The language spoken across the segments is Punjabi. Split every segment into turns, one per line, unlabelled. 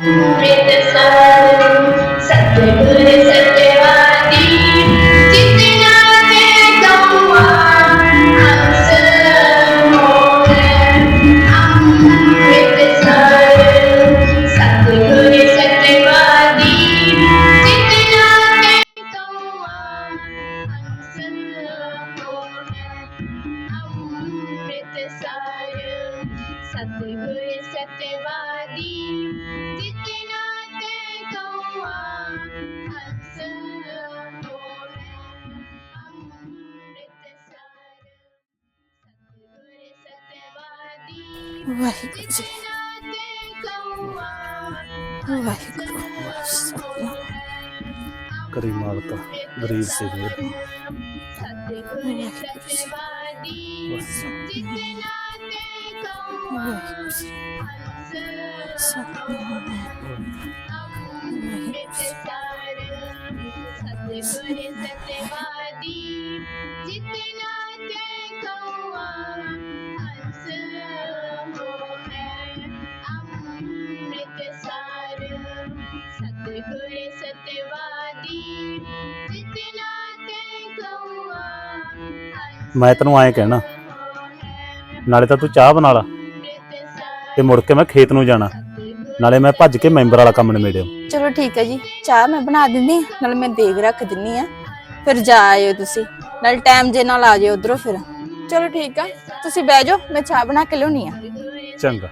ਅੰਮ੍ਰਿਤਸਰ ਸਤਿਗੁਰ
ਵਾਹਿਗੁਰੂ ਜੀ। ਵਾਹਿਗੁਰੂ।
ਕਰੀ ਮਾਲਕਾ ਗਰੀਬ ਸੇ ਮੇਰ
ਸਤਿਗੁਰ ਸਤਿਵਾਦੀ ਜਿਤਨਾ
ਮੈਂ ਤੈਨੂੰ ਐਂ ਕਹਿਣਾ ਨਾਲੇ ਤਾਂ ਤੂੰ ਚਾਹ ਬਣਾ ਲਾ ਤੇ ਮੁੜ ਕੇ ਮੈਂ ਖੇਤ ਨੂੰ ਜਾਣਾ ਨਾਲੇ ਮੈਂ ਭੱਜ ਕੇ ਮੈਂਬਰ ਵਾਲਾ ਕੰਮ ਨਿਬੇੜਿਓ।
ਚਲੋ ਠੀਕ ਹੈ ਜੀ ਚਾਹ ਮੈਂ ਬਣਾ ਦਿੰਦੀ ਹਾਂ ਨਾਲ ਮੈਂ ਦੇਗ ਰੱਖ ਦਿੰਨੀ ਆ ਫਿਰ ਜਾ ਆਇਓ ਤੁਸੀਂ ਨਾਲ ਟਾਈਮ ਜੇ ਨਾਲ ਆ ਜਾਇਓ ਉਧਰੋਂ ਫਿਰ। ਚਲੋ ਠੀਕ ਆ ਤੁਸੀਂ ਬਹਿ ਜਾਓ ਮੈਂ ਚਾਹ ਬਣਾ ਕੇ ਲਿਆਉਣੀ ਆ।
ਚੰਗਾ।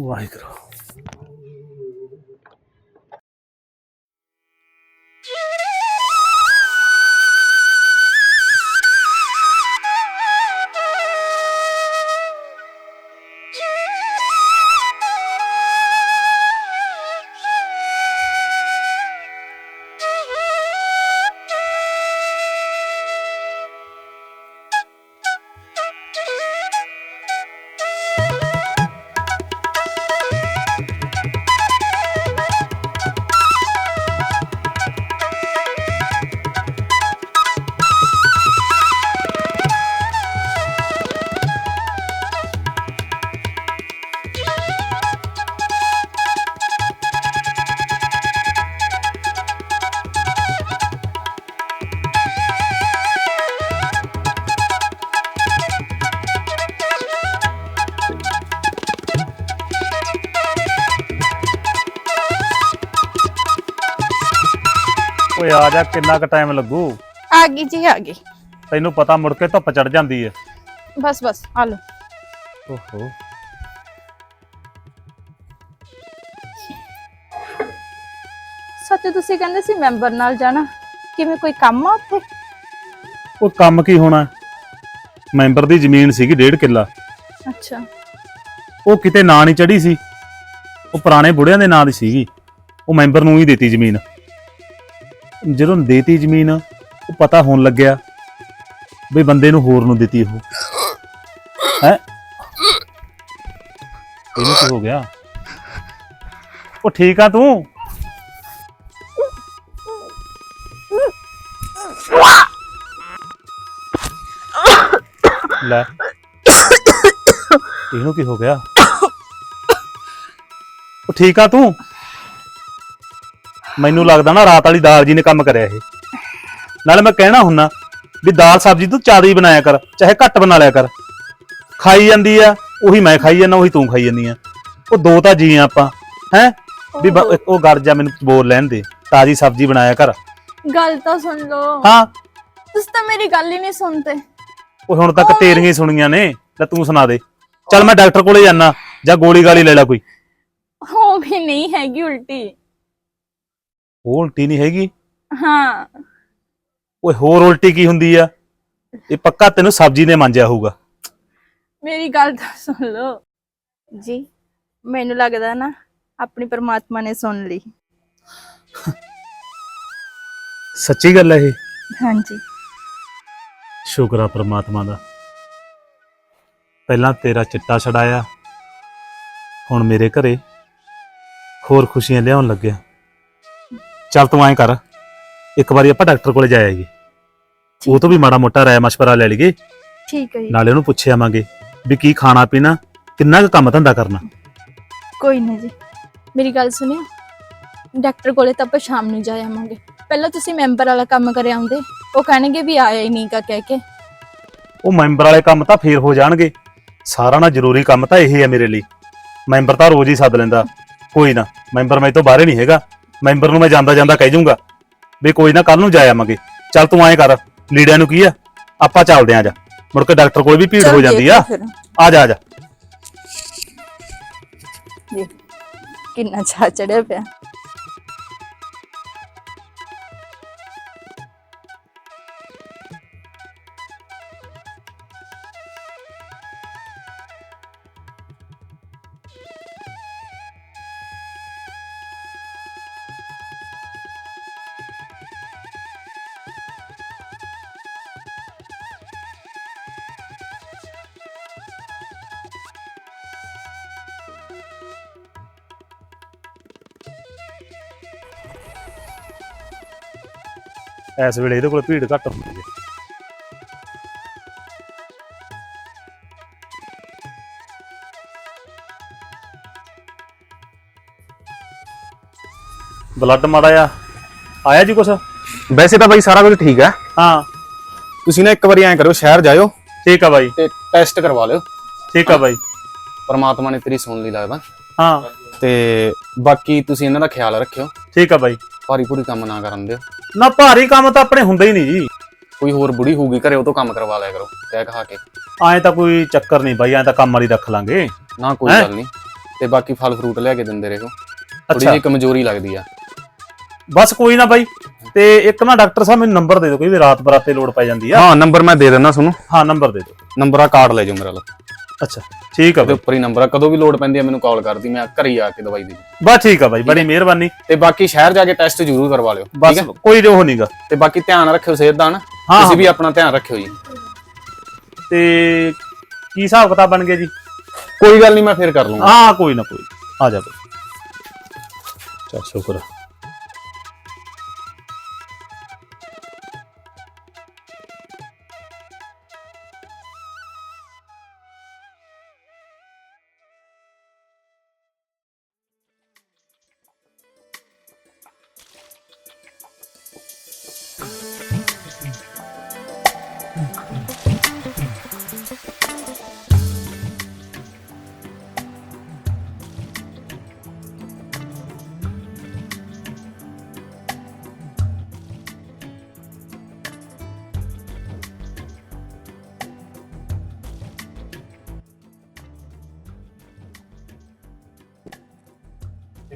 ਵਾਹਿਗੁਰੂ। ਆ ਜਾ ਕਿੰਨਾ ਕੁ ਟਾਈਮ ਲੱਗੂ?
ਆ ਗਈ ਜੀ ਆ ਗਈ।
ਤੈਨੂੰ ਪਤਾ ਮੁੜ ਕੇ ਧੁੱਪ ਚੜ ਜਾਂਦੀ ਹੈ
ਬਸ ਬਸ ਆ ਲਓ।
ਓਹੋ।
ਸੱਚ ਤੁਸੀਂ ਕਹਿੰਦੇ ਸੀ ਮੈਂਬਰ ਨਾਲ ਜਾਣਾ? ਕਿਵੇਂ ਕੋਈ ਕੰਮ ਆ ਉੱਥੇ?
ਉਹ ਕੰਮ ਕੀ ਹੋਣਾ? ਮੈਂਬਰ ਦੀ ਜ਼ਮੀਨ ਸੀਗੀ ਡੇਢ ਕਿੱਲਾ।
ਅੱਛਾ।
ਉਹ ਕਿਤੇ ਨਾਂ ਨਹੀਂ ਚੜੀ ਸੀ। ਉਹ ਪੁਰਾਣੇ ਬੁੜਿਆਂ ਦੇ ਨਾਂ ਦੀ ਸੀਗੀ। ਉਹ ਮੈਂਬਰ ਨੂੰ ਹੀ ਦਿੱਤੀ ਜ਼ਮੀਨ। ਜਦੋਂ ਦੇਤੀ ਜ਼ਮੀਨ, ਉਹ ਪਤਾ ਹੋਣ ਲੱਗਿਆ ਵੀ ਬੰਦੇ ਨੂੰ ਹੋਰ ਨੂੰ ਦਿੱਤੀ ਉਹ। ਹੈ? ਇਹਨੂੰ ਕੀ ਹੋ ਗਿਆ? ਉਹ ਠੀਕ ਆ ਤੂੰ? ਲੈ। ਇਹਨੂੰ ਕੀ ਹੋ ਗਿਆ? ਉਹ ਠੀਕ ਆ ਤੂੰ? ਮੈਨੂੰ ਲੱਗਦਾ ਨਾ ਰਾਤ ਵਾਲੀ ਦਾਲ ਜੀ ਨੇ ਕੰਮ ਕਰਿਆ ਇਹ। ਨਾਲੇ ਮੈਂ ਕਹਿਣਾ ਹੁੰਨਾ ਵੀ ਦਾਲ ਸਬਜ਼ੀ ਤੂੰ ਜ਼ਿਆਦਾ ਹੀ ਬਣਾਇਆ ਕਰ ਚਾਹੇ ਘੱਟ ਬਣਾ ਲਿਆ ਕਰ। ਖਾਈ ਜਾਂਦੀ ਆ ਉਹੀ ਮੈਂ ਖਾਈ ਜਾਂਦਾ ਉਹੀ ਤੂੰ ਖਾਈ ਜਾਂਦੀ ਆ। ਉਹ ਦੋ ਤਾਂ ਜੀ ਆ ਆਪਾਂ ਹੈ? ਵੀ ਬ- ਉਹ ਗੜ ਜਾ ਮੈਨੂੰ ਬੋਲ ਲੈਣ ਦੇ ਤਾਜੀ ਸਬਜ਼ੀ ਬਣਾਇਆ ਕਰ।
ਗੱਲ ਤਾਂ ਸੁਣ ਲਓ।
ਹਾਂ।
ਤੁਸੀਂ ਤਾਂ ਮੇਰੀ ਗੱਲ ਹੀ ਨਹੀਂ ਸੁਣਦੇ।
ਉਹ ਹੁਣ ਤੱਕ ਤੇਰੀਆਂ ਹੀ ਸੁਣੀਆਂ ਨੇ ਲੈ ਤੂੰ ਸੁਣਾ ਦੇ। ਚੱਲ ਮੈਂ ਡਾਕਟਰ ਕੋਲੇ ਜਾਣਾ ਜਾਂ ਗੋਲੀ ਗਾਲੀ ਲੈ ਲੈ ਕੋਈ।
ਉਹ ਵੀ ਨਹੀਂ ਹੈਗੀ ਉਲਟੀ।
ਉਹ ਉਲਟੀ ਨਹੀਂ ਹੈਗੀ।
ਹਾਂ।
ਓਏ ਹੋਰ ਉਲਟੀ ਕੀ ਹੁੰਦੀ ਆ? ਇਹ ਪੱਕਾ ਤੈਨੂੰ ਸਬਜ਼ੀ ਨੇ ਮਾਂਜਿਆ ਹੋਊਗਾ।
ਮੇਰੀ ਗੱਲ ਤਾਂ ਸੁਣ ਲਓ। ਜੀ ਮੈਨੂੰ ਲੱਗਦਾ ਨਾ ਆਪਣੀ ਪਰਮਾਤਮਾ ਨੇ ਸੁਣ ਲਈ।
ਸੱਚੀ ਗੱਲ ਹੈ ਇਹ?
ਹਾਂਜੀ।
ਸ਼ੁਕਰ ਆ ਪ੍ਰਮਾਤਮਾ ਦਾ। ਪਹਿਲਾਂ ਤੇਰਾ ਚਿੱਟਾ ਛਡਾਇਆ ਹੁਣ ਮੇਰੇ ਘਰੇ ਹੋਰ ਖੁਸ਼ੀਆਂ ਲਿਆਉਣ ਲੱਗਿਆ। ਚੱਲ ਤੂੰ ਐਂ ਕਰ ਇੱਕ ਵਾਰੀ ਆਪਾਂ ਡਾਕਟਰ ਕੋਲੇ ਜਾਇਆ ਜੀ ਉਹ ਤੋਂ ਵੀ ਮਾੜਾ ਮੋਟਾ ਰਾਇ ਮਸ਼ਵਰਾ ਲੈ ਲਈਏ।
ਠੀਕ ਹੈ ਜੀ।
ਨਾਲੇ ਉਹਨੂੰ ਪੁੱਛ ਆਵਾਂਗੇ ਵੀ ਕੀ ਖਾਣਾ ਪੀਣਾ ਕਿੰਨਾ ਕੁ ਕੰਮ ਧੰਦਾ ਕਰਨਾ।
ਕੋਈ ਨਹੀਂ ਜੀ। ਮੇਰੀ ਗੱਲ ਸੁਣਿਓ। ਡਾਕਟਰ ਕੋਲੇ ਤਾਂ ਆਪਾਂ ਸ਼ਾਮ ਨੂੰ ਜਾ ਆਵਾਂਗੇ। ਪਹਿਲਾਂ ਤੁਸੀਂ ਮੈਂਬਰ ਵਾਲਾ ਕੰਮ ਕਰਿਆ ਆਉਂਦੇ। ਉਹ ਕਹਿਣਗੇ ਵੀ ਆਇਆ ਹੀ ਨਹੀਂ ਕਾ ਕਹਿ ਕੇ।
ਉਹ ਮੈਂਬਰ ਵਾਲੇ ਕੰਮ ਤਾਂ ਫੇਰ ਹੋ ਜਾਣਗੇ। ਸਾਰਾ ਨਾ ਜ਼ਰੂਰੀ ਕੰਮ ਤਾਂ ਇਹ ਹੈ ਮੇਰੇ ਲਈ। ਮੈਂਬਰ ਤਾਂ ਰੋਜ਼ ਹੀ ਸੱਦ ਲੈਂਦਾ। ਕੋਈ ਨਾ ਮੈਂਬਰ ਮੈਂ ਤੋਂ ਬਾਹਰੇ ਨਹੀਂ ਹੈਗਾ। ਮੈਂਬਰ ਨੂੰ ਮੈਂ ਜਾਂਦਾ ਜਾਂਦਾ ਕਹਿ ਜਾਊਂਗਾ ਵੀ ਕੋਈ ਨਾ ਕੱਲ ਨੂੰ ਜਾ ਆਵਾਂਗੇ। ਚੱਲ ਤੂੰ ਐਂ ਕਰ ਲੀੜਿਆਂ ਨੂੰ ਕੀ ਆ? ਆਪਾਂ ਚੱਲਦੇ ਆਂ ਜਾ। ਮੁੜ ਕੇ ਡਾਕਟਰ ਕੋਲ ਵੀ ਭੀੜ ਹੋ ਜਾਂਦੀ ਆ। ਆ ਜਾ ਆ ਜਾ।
ਕਿੰਨਾ ਚਾਹ ਚੜਿਆ ਪਿਆ।
ਇਸ ਵੇਲੇ ਇਹਦੇ ਕੋਲ ਭੀੜ ਘੱਟ ਹੁੰਦੀ ਹੈ। ਬਲੱਡ ਮਾੜਾ ਆ ਆਇਆ ਜੀ ਕੁਛ?
ਵੈਸੇ ਤਾਂ ਬਾਈ ਸਾਰਾ ਕੁਝ ਠੀਕ ਹੈ।
ਹਾਂ।
ਤੁਸੀਂ ਨਾ ਇੱਕ ਵਾਰੀ ਐਂ ਕਰੋ ਸ਼ਹਿਰ ਜਾਇਓ।
ਠੀਕ ਆ ਬਾਈ।
ਤੇ ਟੈਸਟ ਕਰਵਾ ਲਿਓ।
ਠੀਕ ਆ ਬਾਈ।
ਪਰਮਾਤਮਾ ਨੇ ਤੇਰੀ ਸੁਣ ਲਈ ਲੱਗਦਾ
ਹਾਂ।
ਤੇ ਬਾਕੀ ਤੁਸੀਂ ਇਹਨਾਂ ਦਾ ਖਿਆਲ ਰੱਖਿਓ।
ਠੀਕ ਆ ਬਾਈ।
ਭਾਰੀ ਭੂਰੀ ਕੰਮ ਨਾ ਕਰਨ ਦਿਓ।
ਨਾ ਭਾਰੀ ਕੰਮ ਤਾਂ ਆਪਣੇ ਹੁੰਦਾ ਹੀ ਨਹੀਂ ਜੀ।
ਕੋਈ ਹੋਰ ਬੁੜੀ ਹੋਊਗੀ ਘਰੇ ਉਹ ਤੋਂ ਕੰਮ ਕਰਵਾ ਲਿਆ ਕਰੋ ਕਹਿ ਕਹਾ ਕੇ।
ਐਂ ਤਾਂ ਕੋਈ ਚੱਕਰ ਨਹੀਂ ਬਾਈ ਐਂ ਤਾਂ ਕੰਮ ਵਾਲੀ ਰੱਖ ਲਾਂਗੇ।
ਨਾ ਕੋਈ
ਹੈਂ?
ਗੱਲ ਨਹੀਂ। ਤੇ ਬਾਕੀ ਫਲ ਫਰੂਟ ਲਿਆ ਕੇ ਦਿੰਦੇ ਰਹੋ। ਥੋੜੀ
ਅੱਛਾ।
ਜਿਹੀ ਕਮਜ਼ੋਰੀ ਲੱਗਦੀ ਆ।
ਬਸ ਕੋਈ ਨਾ ਬਾਈ ਤੇ ਇੱਕ ਨਾ ਡਾਕਟਰ ਸਾਹਿਬ ਮੈਨੂੰ ਨੰਬਰ ਦੇ ਦਿਓ ਕੋਈ ਵੀ ਰਾਤ ਬਰਾਤੇ ਲੋੜ ਪੈ ਜਾਂਦੀ ਆ।
ਹਾਂ ਨੰਬਰ ਮੈਂ ਦੇ ਦਿੰਦਾ ਤੁਹਾਨੂੰ।
ਹਾਂ ਨੰਬਰ ਦੇ ਦਿਓ।
ਨੰਬਰ ਆ ਕਾਰਡ ਲੈ ਜਾਓ ਮੇਰਾ ਲਓ।
ਅੱਛਾ ਠੀਕ ਆ
ਉਹਦੇ
ਬਾਈ।
ਉੱਪਰ ਹੀ ਨੰਬਰ ਆ ਕਦੋਂ ਵੀ ਲੋੜ ਪੈਂਦੀ ਆ ਮੈਨੂੰ ਕਾਲ ਕਰਦੀ ਮੈਂ ਘਰੇ ਹੀ ਆ ਕੇ ਦਵਾਈ ਦੇ
ਬਸ ਠੀਕ ਆ ਬਾਈ ਬੜੀ ਮਿਹਰਬਾਨੀ।
ਤੇ ਬਾਕੀ ਸ਼ਹਿਰ ਜਾ ਕੇ ਟੈਸਟ ਜ਼ਰੂਰ ਕਰਵਾ ਲਿਓ
ਬਸ
ਠੀਕ ਹੈ
ਕੋਈ ਉਹ ਨਹੀਂਗਾ
ਤੇ ਬਾਕੀ ਧਿਆਨ ਰੱਖਿਓ ਸਿਹਤ ਦਾ ਨਾ
ਹਾਂ,
ਤੁਸੀਂ ਵੀ ਆਪਣਾ ਧਿਆਨ ਰੱਖਿਓ ਜੀ।
ਤੇ ਕੀ ਹਿਸਾਬ ਕਿਤਾਬ ਬਣ ਗਿਆ ਜੀ?
ਕੋਈ ਗੱਲ ਨਹੀਂ ਮੈਂ ਫੇਰ ਕਰ ਲੂੰਗਾ
ਹਾਂ ਕੋਈ ਨਾ ਕੋਈ ਆ ਜਾ ਬਾਈ। ਚਲ ਸ਼ੁਕਰ ਆ।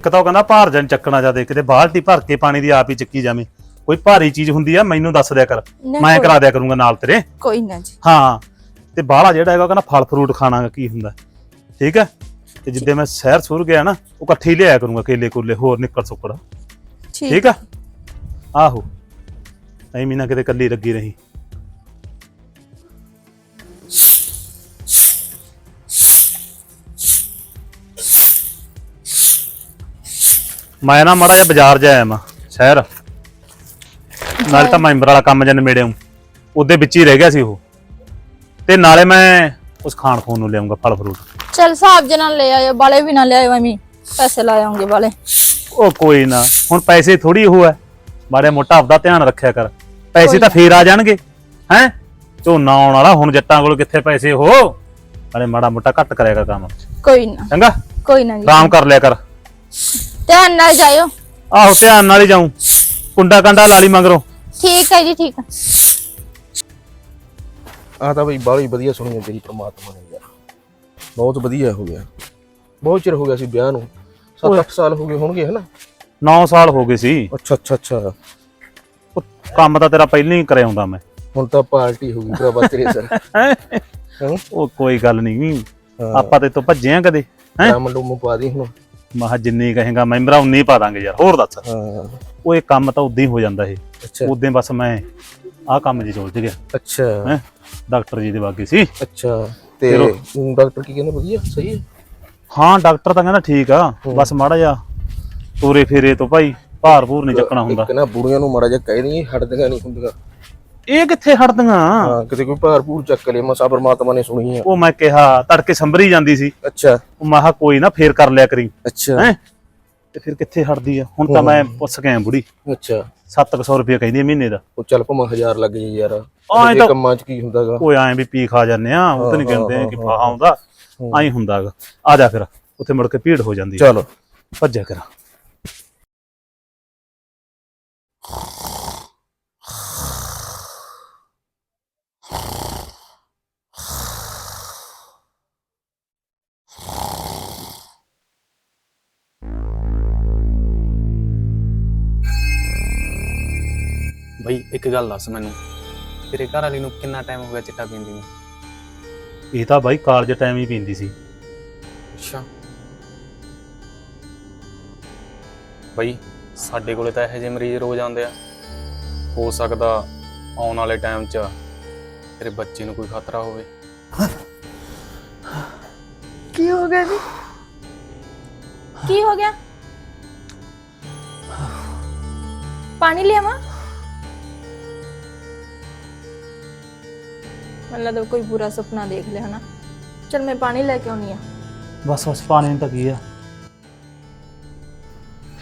ਇੱਕ ਤਾਂ ਉਹ ਕਹਿੰਦਾ ਭਾਰ ਜਨ ਚੱਕਣਾ ਜਾਦੇ ਕਿਤੇ ਬਾਲਟੀ ਭਰ ਕੇ ਪਾਣੀ ਦੀ ਆਪ ਹੀ ਚੱਕੀ ਜਾਵੇਂ। ਕੋਈ ਭਾਰੀ ਚੀਜ਼ ਹੁੰਦੀ ਆ ਮੈਨੂੰ ਦੱਸ ਦਿਆ ਕਰ।
ਨਾ,
ਮੈਂ
ਕੋਈ-
ਕਰਾ ਦਿਆ ਕਰੂੰਗਾ ਨਾਲ ਤੇਰੇ।
ਕੋਈ ਨਾ ਜੀ।
ਹਾਂ ਤੇ ਬਾਹਲਾ ਜਿਹੜਾ ਹੈਗਾ ਉਹ ਕਹਿੰਦਾ ਫਲ ਫਰੂਟ ਖਾਣਾ ਕੀ ਹੁੰਦਾ। ਠੀਕ ਹੈ ਤੇ ਜਿੱਦੇ ਮੈਂ ਸ਼ਹਿਰ ਸੁਰ ਗਿਆ ਨਾ ਉਹ ਇਕੱਠੇ ਹੀ ਲਿਆਇਆ ਕਰੂੰਗਾ ਕੇਲੇ ਕੁਲੇ ਹੋਰ ਨਿੱਕੜ ਸੁੱਕੜ। ਠੀਕ ਆ? ਆਹੋ। ਐਵੇਂ ਨਾ ਕਿਤੇ ਕੱਲੀ ਲੱਗੀ ਰਹੀ। ਮੈਂ ਨਾ ਮਾੜਾ ਜਿਹਾ ਬਾਜ਼ਾਰ ਜਾਇਆ ਮੈਂ ਸ਼ਹਿਰ। ਨਾਲੇ ਤਾਂ ਮੈਂਬਰ ਵਾਲਾ ਕੰਮ ਜਨ ਮੇੜਿਆ ਉਹਦੇ ਵਿੱਚ ਹੀ ਰਹਿ ਗਿਆ ਸੀ ਉਹ। ਤੇ ਨਾਲੇ ਮੈਂ ਉਸ ਖਾਣ ਖੂਨ ਨੂੰ ਲਿਆਉਂਗਾ ਫਲ ਫਰੂਟ।
ਚਲ ਹਿਸਾਬ ਜੇ ਨਾਲ ਲੈ ਆਇਓ ਬਾਲੇ ਵੀ ਨਾ ਲੈ ਆਇਓ ਐਵੇਂ ਪੈਸੇ ਲਾ ਆਉਂਗੇ ਬਾਲੇ
ਉਹ ਕੋਈ ਨਾ ਹੁਣ ਪੈਸੇ ਥੋੜੀ ਉਹ ਹੈ। ਮਾੜੇ ਮੋਟਾ ਆਪਦਾ ਧਿਆਨ ਰੱਖਿਆ ਕਰ। ਪੈਸੇ ਤਾਂ ਫੇਰ ਆ ਜਾਣਗੇ ਹੈ? ਝੋਨਾ ਆਉਣ ਵਾਲਾ ਹੁਣ ਜੱਟਾਂ ਕੋਲ ਕਿੱਥੇ ਪੈਸੇ ਹੋ ਨਾਲੇ ਮਾੜਾ ਮੋਟਾ ਘੱਟ ਕਰਿਆ ਕਰ ਕੰਮ।
ਕੋਈ ਨਾ।
ਚੰਗਾ?
ਕੋਈ ਨਾ ਜੀ।
ਆਰਾਮ ਕਰ ਲਿਆ ਕਰ।
ਧਿਆਨ ਨਾਲ ਜਾਇਓ।
ਆਹੋ ਧਿਆਨ ਨਾਲ ਹੀ ਜਾਉਂ ਕੁੰਡਾ ਕੰਡਾ ਲਾਲੀ ਮਗਰੋਂ।
ਠੀਕ ਹੈ ਜੀ ਠੀਕ। ਹੈ
ਆ ਤਾਂ ਬਈ ਬਾਹਲੀ ਵਧੀਆ ਸੁਣੀ ਹੈ ਤੇਰੀ ਪ੍ਰਮਾਤਮਾ ਨੇ ਯਾਰ। ਬਹੁਤ ਵਧੀਆ ਹੋ ਗਿਆ। ਬਹੁਤ ਚਿਰ ਹੋ ਗਿਆ ਸੀ ਵਿਆਹ ਨੂੰ। 7-8 ਸਾਲ ਹੋ ਗਏ ਹੋਣਗੇ ਹਨਾ?
9 ਸਾਲ ਹੋ ਗਏ ਸੀ।
ਅੱਛਾ ਅੱਛਾ ਅੱਛਾ।
ਉਹ ਕੰਮ ਤਾਂ ਤੇਰਾ ਪਹਿਲਾਂ ਹੀ ਕਰਿਆ ਹੁੰਦਾ ਮੈਂ।
ਹੁਣ ਤਾਂ ਪਾਰਟੀ ਹੋ ਗਈ ਭਰਾਵਾ ਤੇਰੇ ਸਰ। ਹਾਂ?
ਉਹ ਕੋਈ ਗੱਲ ਨਹੀਂ। ਆਪਾਂ ਤੇ ਤੋਂ ਭੱਜੇ ਆ ਕਦੇ। ਹੈਂ?
ਡੂਮ ਪਾ ਦੀ ਹੁਣ।
ਮਹਾ ਜਿੰਨੀ ਕਹੇਗਾ ਮੈਂਬਰਾਂ ਉਨੀ ਪਾ ਦਾਂਗੇ ਯਾਰ ਹੋਰ ਦੱਸ।
ਹਾਂ।
ਉਹ ਇਹ ਕੰਮ ਤਾਂ ਉਦਾਂ ਹੀ ਹੋ ਜਾਂਦਾ ਇਹ।
ਅੱਛਾ।
ਉਦਾਂ ਬਸ ਮੈਂ ਆਹ ਕੰਮ ਜੀ ਉਲਝ ਗਿਆ।
ਅੱਛਾ।
ਹੈ? ਡਾਕਟਰ ਜੀ ਦੇ ਬਾਗੇ ਸੀ।
ਅੱਛਾ। ਤੇ ਡਾਕਟਰ ਕੀ ਕਹਿੰਦੇ ਵਧੀਆ? ਸਹੀ ਹੈ?
ਹਾਂ ਡਾਕਟਰ ਤਾਂ ਕਹਿੰਦਾ ਠੀਕ ਆ। ਬਸ ਮਾੜਾ ਜਿਹਾ ਤੋਰੇ ਫੇਰੇ ਤੋਂ ਭਾਈ ਭਾਰ ਭੂਰ ਨਹੀਂ ਚੱਕਣਾ ਹੁੰਦਾ।
ਇੱਕ ਨਾ ਬੁੜੀਆਂ ਨੂੰ ਮਾੜਾ ਜਿਹਾ ਕਹਿ ਦਈਏ ਹਟਦੀਆਂ ਨਹੀਂ ਹੁੰਦੀਆਂ।
ਇਹ ਕਿੱਥੇ ਹਟਦੀਆਂ?
ਹਾਂ ਕਿਤੇ ਕੋਈ ਭਾਰ ਭੂਰ ਚੱਕ ਲੇ ਮਸਾ ਪਰਮਾਤਮਾ ਨੇ ਸੁਣੀ ਆ।
ਉਹ ਮੈਂ ਕਿਹਾ ਤੜਕੇ ਸੰਭਰੀ ਜਾਂਦੀ ਸੀ।
ਅੱਛਾ।
ਉਹ ਮਾਹਾ ਕੋਈ ਨਾ ਫੇਰ ਕਰ ਲਿਆ ਕਰੀ।
ਅੱਛਾ।
ਹੈ? ਤੇ ਫਿਰ ਕਿੱਥੇ ਹਟਦੀ ਆ? ਹੁਣ ਤਾਂ ਮੈਂ ਪੁੱਛ ਕੇ ਆਇਆ ਬੁੜੀ।
ਅੱਛਾ।
700 ਰੁਪਏ ਕਹਿੰਦੀ ਆ ਮਹੀਨੇ ਦਾ।
ਉਹ ਚੱਲ ਭਾਵੇਂ ਹਜ਼ਾਰ ਲੱਗ ਜੇ ਯਾਰ।
ਆਏਂ
ਇਹ
ਤਾਂ-
ਕੰਮਾਂ 'ਚ ਕੀ ਹੁੰਦਾਗਾ?
ਉਹ ਐਂ ਵੀ ਪੀ ਖਾ ਜਾਂਦੇ ਆ ਉਹ ਤਾਂ ਨਹੀਂ ਕਹਿੰਦੇ ਕਿ ਫਾਹਾ ਆਉਂਦਾ। ਐਂ ਹੁੰਦਾਗਾ। ਆ ਜਾ ਫਿਰ ਉੱਥੇ ਮੁੜ ਕੇ ਭੀੜ ਹੋ ਜਾਂਦੀ ਆ।
ਚਲੋ।
ਭੱਜਿਆ ਕਰਾਂ।
ਬਈ ਇੱਕ ਗੱਲ ਦੱਸ ਮੈਨੂੰ। ਤੇਰੇ ਘਰ ਵਾਲੀ ਨੂੰ ਕਿੰਨਾ ਟਾਈਮ ਹੋ ਗਿਆ ਚਿੱਟਾ ਪੀਂਦੀ ਨੂੰ?
ਇਹ ਤਾਂ ਬਾਈ ਕਾਲਜ ਟਾਈਮ ਹੀ ਪੀਂਦੀ ਸੀ।
ਅੱਛਾ। ਬਈ ਸਾਡੇ ਕੋਲੇ ਤਾਂ ਇਹੋ ਜਿਹੇ ਮਰੀਜ਼ ਰੋਜ਼ ਆਉਂਦੇ ਆ। ਹੋ ਸਕਦਾ ਆਉਣ ਵਾਲੇ ਟਾਈਮ 'ਚ ਤੇਰੇ ਬੱਚੇ ਨੂੰ ਕੋਈ ਖਤਰਾ ਹੋਵੇ।
ਕੀ ਹੋ ਗਿਆ ਜੀ? ਕੀ ਹੋ ਗਿਆ? ਪਾਣੀ ਲਿਆਵਾਂ? ਮੈਨੂੰ ਲੱਗਦਾ ਕੋਈ ਬੁਰਾ ਸੁਪਨਾ ਦੇਖ ਲਿਆ ਹਨਾ। ਚਲ ਮੈਂ ਪਾਣੀ ਲੈ ਕੇ ਆਉਣੀ ਆ।
ਬਸ ਬਸ ਪਾਣੀ ਨੂੰ ਤਾਂ ਕੀ ਆ।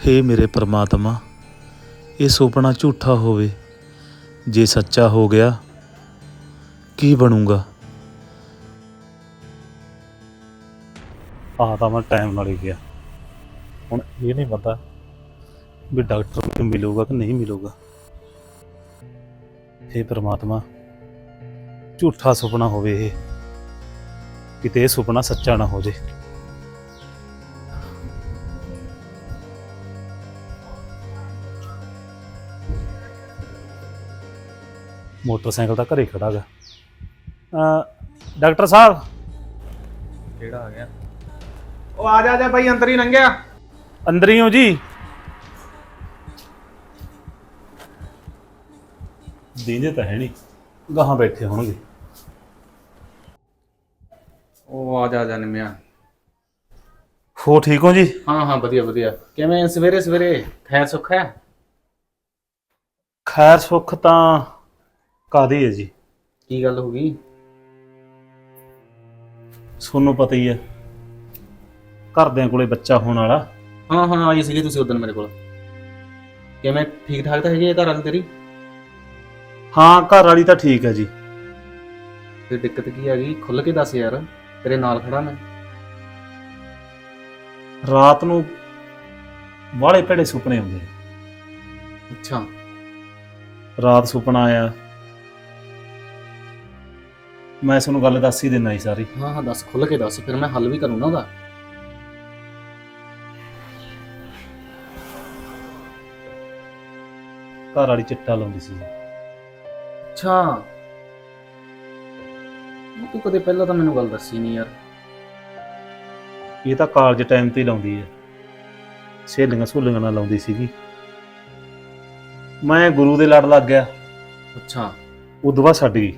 ਹੇ ਮੇਰੇ ਪ੍ਰਮਾਤਮਾ ਇਹ ਸੁਪਨਾ ਝੂਠਾ ਹੋਵੇ ਜੇ ਸੱਚਾ ਹੋ ਗਿਆ ਕੀ ਬਣੂਗਾ? ਆਹ ਤਾਂ ਮੈਂ ਟਾਈਮ ਨਾਲ ਹੀ ਗਿਆ। ਹੁਣ ਇਹ ਨਹੀਂ ਪਤਾ ਵੀ ਡਾਕਟਰ ਨੂੰ ਮਿਲੂਗਾ ਕਿ ਨਹੀਂ ਮਿਲੂਗਾ। ਹੇ ਪ੍ਰਮਾਤਮਾ ਝੂਠਾ ਸੁਪਨਾ ਹੋਵੇ ਇਹ ਕਿਤੇ ਇਹ ਸੁਪਨਾ ਸੱਚਾ ਨਾ ਹੋ ਜੇ। ਮੋਟਰਸਾਈਕਲ ਤਾਂ ਘਰੇ ਖੜਾ ਗਾ। ਅ ਡਾਕਟਰ ਸਾਹਿਬ।
ਕਿਹੜਾ ਆ ਗਿਆ?
ਉਹ ਆ ਜਾ ਜਾ ਭਾਈ ਅੰਦਰ ਹੀ ਲੰਘਿਆ।
ਅੰਦਰ ਹੀ ਹੋ ਜੀ। ਦੀਂਦੇ ਤਾਂ ਹੈ ਨਹੀਂ। ਗਾਹਾਂ ਬੈਠੇ ਹੋਣਗੇ।
ਉਹ ਆ ਜਾ ਜਾ ਨਿਮਿਆ।
ਹੋ ਠੀਕ ਹੋ ਜੀ?
ਹਾਂ ਹਾਂ ਵਧੀਆ ਵਧੀਆ। ਕਿਵੇਂ ਸਵੇਰੇ ਸਵੇਰੇ? ਖੈਰ ਸੁੱਖ ਹੈ?
ਖੈਰ ਸੁੱਖ ਤਾਂ ਕਾਦੀ ਹੈ ਜੀ?
ਕੀ ਗੱਲ ਹੋ ਗਈ?
ਤੁਹਾਨੂੰ ਪਤਾ ਹੀ ਹੈ। ਘਰਦਿਆਂ ਕੋਲੇ ਬੱਚਾ ਹੋਣ ਵਾਲਾ।
ਹਾਂ ਹਾਂ ਆਈ ਸੀਗੀ ਤੁਸੀਂ ਉਦੋਂ ਮੇਰੇ ਕੋਲ। ਕਿਵੇਂ ਠੀਕ ਠਾਕ ਤਾਂ ਹੈਗੀ ਹੈ ਘਰ ਵਾਲੀ ਤੇਰੀ?
ਹਾਂ ਘਰ ਵਾਲੀ ਤਾਂ ਠੀਕ ਹੈ ਜੀ।
ਤੇ ਦਿੱਕਤ ਕੀ ਆ ਗਈ ਖੁੱਲ ਕੇ ਦੱਸ ਯਾਰ ਤੇਰੇ ਨਾਲ ਖੜਾ ਮੈਂ।
ਰਾਤ ਨੂੰ ਵਾਲੇ ਭੜੇ ਸੁਪਨੇ ਆਉਂਦੇ ਨੇ।
ਅੱਛਾ।
ਰਾਤ ਸੁਪਨਾ ਆਇਆ ਮੈਂ ਤੁਹਾਨੂੰ ਗੱਲ ਦੱਸ ਹੀ ਦਿੰਦਾ ਸੀ ਸਾਰੀ।
ਹਾਂ ਹਾਂ ਦੱਸ ਖੁੱਲ ਕੇ ਦੱਸ ਫਿਰ ਮੈਂ ਹੱਲ ਵੀ ਕਰੂੰ ਨਾ ਉਹਦਾ।
ਘਰ ਵਾਲੀ ਚਿੱਟਾ ਲਾਉਂਦੀ ਸੀ।
ਅੱਛਾ। ਤੂੰ ਕਦੇ ਪਹਿਲਾਂ ਤਾਂ ਮੈਨੂੰ ਗੱਲ ਦੱਸੀ ਨਹੀਂ ਯਾਰ।
ਇਹ ਤਾਂ ਕਾਲਜ ਟਾਈਮ ਤੇ ਹੀ ਲਾਉਂਦੀ ਹੈ। ਸਹੇਲੀਆਂ ਸਹੂਲੀਆਂ ਨਾਲ ਲਾਉਂਦੀ ਸੀਗੀ। ਮੈਂ ਗੁਰੂ ਦੇ ਲੜ ਲੱਗ ਗਿਆ।
ਅੱਛਾ।
ਉਦੋਂ ਬਾਅਦ ਛੱਡ ਗਈ।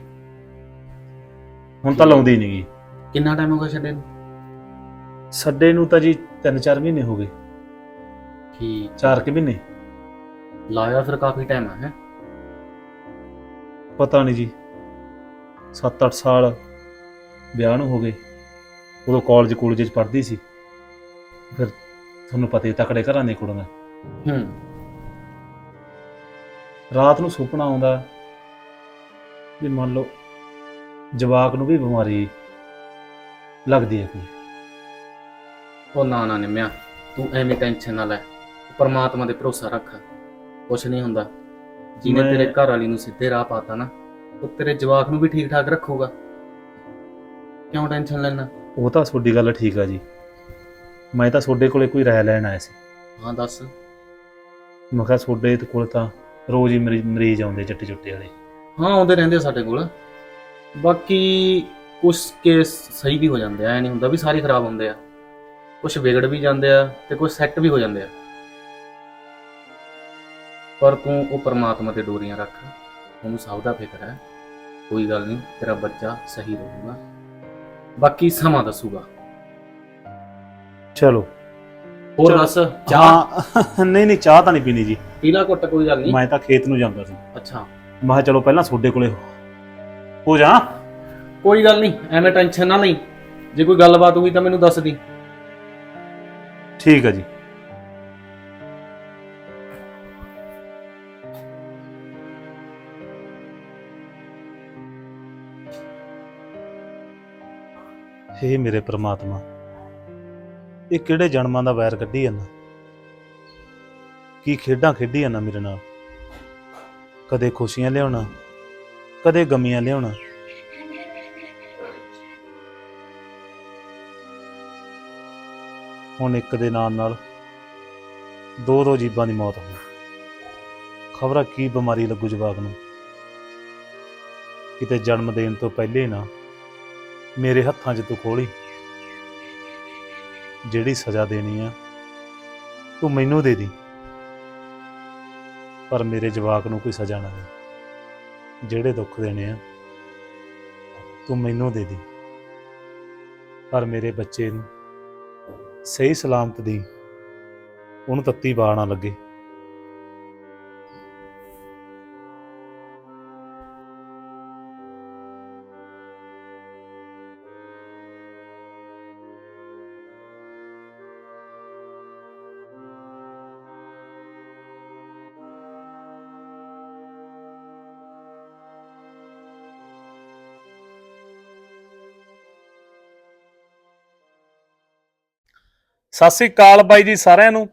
ਹੁਣ ਤਾਂ ਲਾਉਂਦੀ ਨਹੀਂ ਗਈ
ਕਿੰਨਾ ਟਾਈਮ ਹੋ ਗਿਆ ਛੱਡੇ ਨੂੰ?
ਛੱਡੇ ਨੂੰ ਤਾਂ ਜੀ 3-4 ਮਹੀਨੇ ਹੋ ਗਏ।
ਠੀਕ।
4 ਕਿ ਮਹੀਨੇ।
ਲਾਇਆ ਫਿਰ ਕਾਫੀ ਟਾਈਮ ਆ ਹੈ?
ਪਤਾ ਨਹੀਂ ਜੀ। 7-8 ਸਾਲ ਵਿਆਹ ਨੂੰ ਹੋ ਗਏ। ਉਦੋਂ ਕਾਲਜ ਕਾਲਜ ਚ ਪੜ੍ਹਦੀ ਸੀ। ਫਿਰ ਤੁਹਾਨੂੰ ਪਤਾ ਹੀ ਤਕੜੇ ਘਰਾਂ ਦੇ ਕੁੜੀਆਂ।
ਹੂੰ।
ਰਾਤ ਨੂੰ ਸੁਪਨਾ ਆਉਂਦਾ ਵੀ ਮੰਨ ਲਓ ਜਵਾਕ ਨੂੰ ਵੀ ਬਿਮਾਰੀ ਲੱਗਦੀ ਹੈ ਕੋਈ।
ਉਹ ਨਾ ਨਾ ਨਿਮਿਆ ਤੂੰ ਐਵੇਂ ਟੈਨਸ਼ਨ ਨਾ ਲੈ। ਪਰਮਾਤਮਾ ਦੇ ਭਰੋਸਾ ਰੱਖ। ਕੁਛ ਨਹੀਂ ਹੁੰਦਾ। ਜਿਹਨੇ
ਮੈਂ-
ਤੇਰੇ ਘਰ ਵਾਲੀ ਨੂੰ ਸਿੱਧੇ ਰਾਹ ਪਾਤਾ ਨਾ ਉਹ ਤੇਰੇ ਜਵਾਕ ਨੂੰ ਵੀ ਠੀਕ ਠਾਕ ਰੱਖੂਗਾ। ਕਿਉਂ ਟੈਨਸ਼ਨ ਲੈਣਾ
ਉਹ ਤਾਂ ਤੁਹਾਡੀ ਗੱਲ ਠੀਕ ਆ ਜੀ। ਮੈਂ ਤਾਂ ਤੁਹਾਡੇ ਕੋਲੇ ਕੋਈ ਰਾਇ ਲੈਣ ਆਇਆ ਸੀ।
ਹਾਂ ਦੱਸ।
ਮੈਂ ਕਿਹਾ ਤੁਹਾਡੇ ਕੋਲ ਤਾਂ ਰੋਜ਼ ਹੀ ਮਰੀ- ਮਰੀਜ਼ ਆਉਂਦੇ ਚਿੱਟੇ ਚੁੱਟੇ ਵਾਲੇ।
ਹਾਂ ਆਉਂਦੇ ਰਹਿੰਦੇ ਆ ਸਾਡੇ ਕੋਲ। ਬਾਕੀ ਕੁਝ ਕੇਸ ਸਹੀ ਵੀ ਹੋ ਜਾਂਦੇ ਆ ਐ ਨਹੀਂ ਹੁੰਦਾ ਵੀ ਸਾਰੇ ਖਰਾਬ ਹੁੰਦੇ ਆ। ਕੁਝ ਵਿਗੜ ਵੀ ਜਾਂਦੇ ਆ ਤੇ ਕੁਝ ਸੈੱਟ ਵੀ ਹੋ ਜਾਂਦੇ ਆ। ਪਰ ਤੂੰ ਉਹ ਪਰਮਾਤਮਾ ਤੇ ਡੋਰੀਆਂ ਰੱਖ। ਉਹਨੂੰ ਸਭ ਦਾ ਫਿਕਰ ਹੈ। ਕੋਈ ਗੱਲ ਨਹੀਂ ਤੇਰਾ ਬੱਚਾ ਸਹੀ ਰਹੂਗਾ। ਬਾਕੀ ਸਮਾਂ ਦੱਸੂਗਾ।
ਚਲੋ।
ਹੋਰ
ਚਲੋ।
ਦੱਸ ਚਾਹ?
ਚਾਹ ਨਹੀਂ ਨਹੀਂ ਚਾਹ ਤਾਂ ਨਹੀਂ ਪੀਣੀ ਜੀ।
ਪੀਲਾ ਘੁੱਟ ਕੋਈ ਗੱਲ ਨਹੀਂ।
ਮੈਂ ਤਾਂ ਖੇਤ ਨੂੰ ਜਾਂਦਾ ਸੀ।
ਅੱਛਾ।
ਮੈਂ ਕਿਹਾ ਚਲੋ ਪਹਿਲਾਂ ਤੁਹਾਡੇ ਕੋਲੇ ਹੋ। ਜਾ।
ਕੋਈ ਗੱਲ ਨਹੀਂ ਐਵੇਂ ਟੈਨਸ਼ਨ ਨਾ ਲਈ। ਜੇ ਕੋਈ ਗੱਲਬਾਤ ਹੋਈ ਤਾਂ ਮੈਨੂੰ ਦੱਸ ਦੀ।
ਠੀਕ ਹੈ ਜੀ। ਹੇ ਮੇਰੇ ਪ੍ਰਮਾਤਮਾ, ਇਹ ਕਿਹੜੇ ਜਨਮਾਂ ਦਾ ਵੈਰ ਕੱਢੀ ਜਾਂਦਾ? ਕੀ ਖੇਡਾਂ ਖੇਡੀ ਜਾਂਦਾ ਮੇਰੇ ਨਾਲ? ਕਦੇ ਖੁਸ਼ੀਆਂ ਲਿਆਉਣਾ, ਕਦੇ ਗਮੀਆਂ ਲਿਆਉਣਾ। ਹੁਣ ਇੱਕ ਦੇ ਨਾਲ ਨਾਲ ਦੋ ਦੋ ਜੀਬਾਂ ਦੀ ਮੌਤ ਹੋਈ ਖਬਰਾਂ ਕੀ ਬਿਮਾਰੀ ਲੱਗੂ ਜਵਾਕ ਨੂੰ? ਕਿਤੇ ਜਨਮ ਦੇਣ ਤੋਂ ਪਹਿਲੇ ਨਾ ਮੇਰੇ ਹੱਥਾਂ 'ਚ ਤੂੰ ਖੋਲੀ। ਜਿਹੜੀ ਸਜ਼ਾ ਦੇਣੀ ਆ, ਤੂੰ ਮੈਨੂੰ ਦੇ ਦੀ। ਪਰ ਮੇਰੇ ਜਵਾਕ ਨੂੰ ਕੋਈ ਸਜ਼ਾ ਨਾ ਦੇ। ਜਿਹੜੇ ਦੁੱਖ ਦੇਣੇ ਆ, ਤੂੰ ਮੈਨੂੰ ਦੇ ਦੀ। ਪਰ ਮੇਰੇ ਬੱਚੇ ਨੂੰ ਸਹੀ ਸਲਾਮਤ ਦੀ ਉਹਨੂੰ ਤੱਤੀ ਬਾਹ ਨਾ ਲੱਗੇ। ਸਤਿ ਸ੍ਰੀ ਅਕਾਲ ਬਾਈ ਜੀ ਸਾਰਿਆਂ ਨੂੰ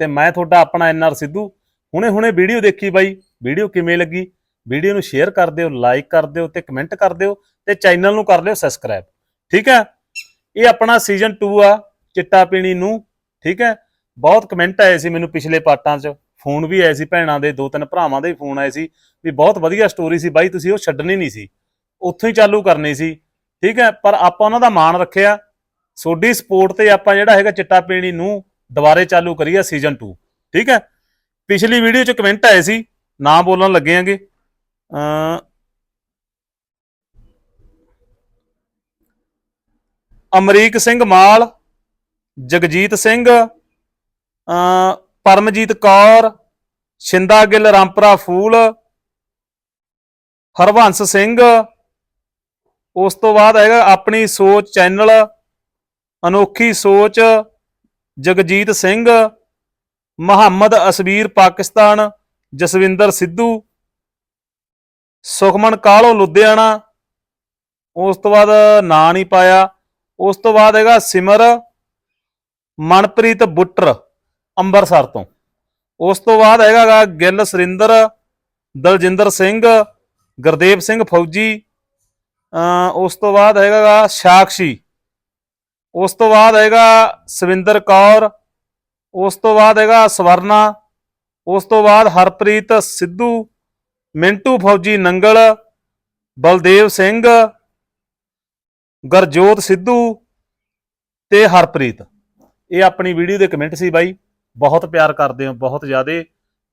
ਤੇ ਮੈਂ ਤੁਹਾਡਾ ਆਪਣਾ ਐਨਆਰ ਸਿੱਧੂ। ਹੁਣੇ ਹੁਣੇ ਵੀਡੀਓ ਦੇਖੀ ਬਾਈ। ਵੀਡੀਓ ਕਿਵੇਂ ਲੱਗੀ? ਵੀਡੀਓ ਨੂੰ ਸ਼ੇਅਰ ਕਰ ਦਿਓ ਲਾਈਕ ਕਰ ਦਿਓ ਤੇ ਕਮੈਂਟ ਕਰ ਦਿਓ ਤੇ ਚੈਨਲ ਨੂੰ ਕਰ ਲਿਓ ਸਬਸਕ੍ਰਾਈਬ ਠੀਕ ਹੈ? ਇਹ ਆਪਣਾ ਸੀਜ਼ਨ 2 ਆ, ਚਿੱਟਾ ਪੀਣੀ ਨੂੰ। ਠੀਕ ਹੈ? ਬਹੁਤ ਕਮੈਂਟ ਆਏ ਸੀ ਮੈਨੂੰ ਪਿਛਲੇ ਪਾਟਾਂ 'ਚ। ਫੋਨ ਵੀ ਆਏ ਸੀ ਭੈਣਾਂ ਦੇ, ਦੋ ਤਿੰਨ ਭਰਾਵਾਂ ਦੇ ਫੋਨ ਆਏ ਸੀ ਵੀ ਬਹੁਤ ਵਧੀਆ ਸਟੋਰੀ ਸੀ ਬਾਈ, ਤੁਸੀਂ ਉਹ ਛੱਡਣੀ ਨਹੀਂ ਸੀ। ਉੱਥੋਂ ਹੀ ਚਾਲੂ ਕਰਨੀ ਸੀ। ਠੀਕ ਹੈ? ਪਰ ਆਪਾਂ ਉਹਨਾਂ ਦਾ ਮਾਣ ਰੱਖਿਆ। ਸੋਡੀ ਸਪੋਰਟ ਤੇ ਆਪਾਂ ਜਿਹੜਾ ਹੈਗਾ ਚਿੱਟਾ ਪੀਣੀ ਨੂੰ ਦੁਬਾਰੇ ਚਾਲੂ ਕਰੀਆ ਸੀਜ਼ਨ 2 ਠੀਕ ਹੈ? ਪਿਛਲੀ ਵੀਡੀਓ 'ਚ ਕਮੈਂਟ ਆਏ ਸੀ, ਨਾ ਬੋਲਣ ਲੱਗੇ ਆਂਗੇ। ਅਮਰੀਕ ਸਿੰਘ ਮਾਲ, ਜਗਜੀਤ ਸਿੰਘ ਅ ਪਰਮਜੀਤ ਕੌਰ, ਸ਼ਿੰਦਾ ਗਿੱਲ, ਰਾਮਪਰਾ ਫੂਲ, ਹਰਵੰਸ ਸਿੰਘ। ਉਸ ਤੋਂ ਬਾਅਦ ਹੈਗਾ ਆਪਣੀ ਸੋਚ, ਚੈਨਲ ਅਨੋਖੀ ਸੋਚ, ਜਗਜੀਤ ਸਿੰਘ, ਮੁਹੰਮਦ ਅਸਵੀਰ ਪਾਕਿਸਤਾਨ, ਜਸਵਿੰਦਰ ਸਿੱਧੂ, ਸੁਖਮਨ ਕਾਲੋ ਲੁਧਿਆਣਾ। ਉਸ ਤੋਂ ਬਾਅਦ ਨਾਂ ਨਹੀਂ ਪਾਇਆ। ਉਸ ਤੋਂ ਬਾਅਦ ਹੈਗਾ ਸਿਮਰ, ਮਨਪ੍ਰੀਤ ਬੁੱਟਰ ਅੰਮ੍ਰਿਤਸਰ ਤੋਂ। ਉਸ ਤੋਂ ਬਾਅਦ ਹੈਗਾ ਗਾ ਗਿੱਲ ਸੁਰਿੰਦਰ, ਦਲਜਿੰਦਰ ਸਿੰਘ, ਗੁਰਦੇਵ ਸਿੰਘ ਫੌਜੀ। ਉਸ ਤੋਂ ਬਾਅਦ ਹੈਗਾ ਗਾ ਸਾਕਸ਼ੀ। ਉਸ ਤੋਂ ਬਾਅਦ ਹੈਗਾ ਸਵਿੰਦਰ ਕੌਰ, ਉਸ ਤੋਂ ਬਾਅਦ ਹੈਗਾ ਸਵਰਨਾ, ਉਸ ਤੋਂ ਬਾਅਦ ਹਰਪ੍ਰੀਤ ਸਿੱਧੂ, ਮਿੰਟੂ ਫੌਜੀ ਨੰਗਲ, ਬਲਦੇਵ ਸਿੰਘ, ਗਰਜੋਤ ਸਿੱਧੂ ਤੇ ਹਰਪ੍ਰੀਤ। ਇਹ ਆਪਣੀ ਵੀਡੀਓ ਦੇ ਕਮੈਂਟ ਸੀ ਬਾਈ, ਬਹੁਤ ਪਿਆਰ ਕਰਦੇ ਹੋ, ਬਹੁਤ ਜ਼ਿਆਦੇ।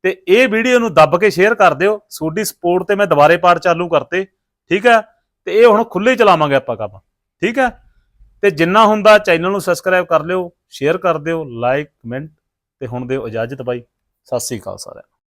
ਤੇ ਇਹ ਵੀਡੀਓ ਨੂੰ ਦੱਬ ਕੇ ਸ਼ੇਅਰ ਕਰ ਦਿਓ। ਤੁਹਾਡੀ ਸਪੋਰਟ ਤੇ ਮੈਂ ਦੁਬਾਰੇ ਪਾਰ ਚਾਲੂ ਕਰਤੇ, ਠੀਕ ਹੈ? ਤੇ ਇਹ ਹੁਣ ਖੁੱਲੇ ਚਲਾਵਾਂਗੇ ਆਪਾਂ ਕੰਮ, ਠੀਕ ਹੈ? ਤੇ ਜਿੰਨਾ ਹੁੰਦਾ ਚੈਨਲ ਨੂੰ ਸਬਸਕ੍ਰਾਈਬ ਕਰ ਲਿਓ, ਸ਼ੇਅਰ ਕਰ ਦਿਓ, ਲਾਈਕ, ਕਮੈਂਟ ਤੇ ਹੁਣ ਦਿਓ ਇਜਾਜ਼ਤ ਬਾਈ। ਸਤਿ ਸ੍ਰੀ ਅਕਾਲ ਸਾਰਿਆਂ